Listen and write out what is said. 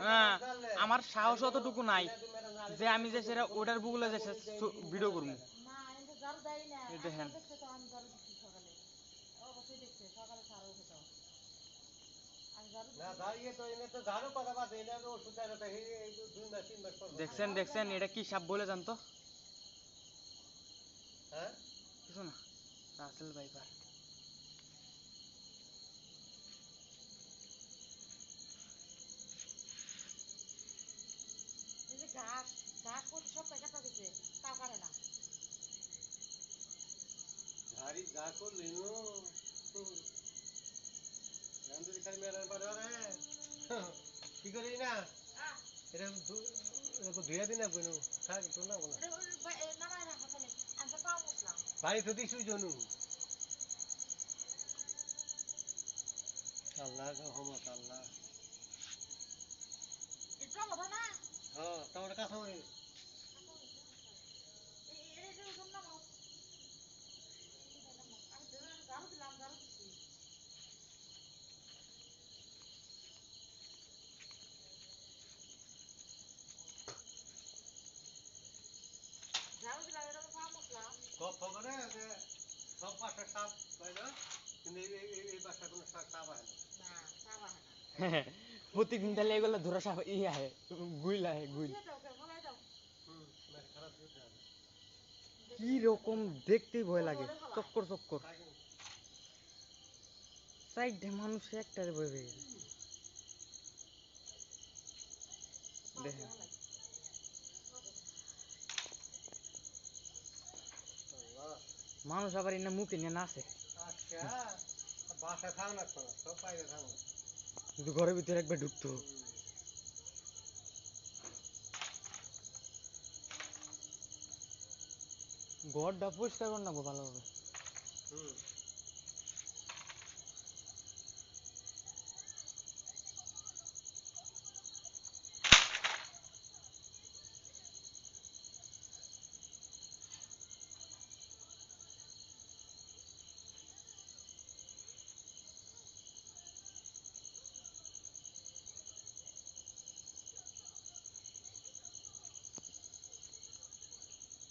হ্যাঁ, আমার সাহস অতটুকু নাই যে আমি যে সেটা ওটার বুকলে যে ভিডিও করব। দেখেন। দেখছেন দেখছেন এটা কি সাপ বলে জানতো? হ্যাঁ? কিছু না রাসেল ভাইপার এই যে ঘাস ঘাস প্রতি সপ্তাহে কাটা দিচ্ছে তাও কাটে না। ঝাড়ি যা করলি নো রান্ধুরি খালি মেলার পারে কি করি না? এটা ধু- এটা দিন না। কোনো থাক তো না কোনো বাড়ি তো জনু। আল্লাহ রহমত আল্লাহ। এটা কথা হ্যাঁ তোমার কাছে আমি এই এই যে ওজন নামাও আমি তো ঝাড়ু দিলাম ঝাড়ু দিচ্ছি ঝাড়ু দিলাম এটা তো পাও বুঝলাম গপ সব পাশে সাপ পাই কিন্তু এই এই- এই- এই পাশে কোনো সাপ সাপ হয় না। না তা না। প্রতিদিন তাহলে এগুলো ধরা সাপ ই আহে গুইল আহে গুইল। কি রকম দেখতেই ভয় লাগে চক্কর চক্কর। তাই সাইডে মানুষ একটারে ভয় পেয়ে গেছে। দেখেন। মানুষ আবার এনে মুখে নিয়ে নাচে। আচ্ছা না কিন্তু ঘরের ভিতরে একবার ঢুকতো। ঘরটা পরিষ্কার কর না ভালোভাবে। হুম।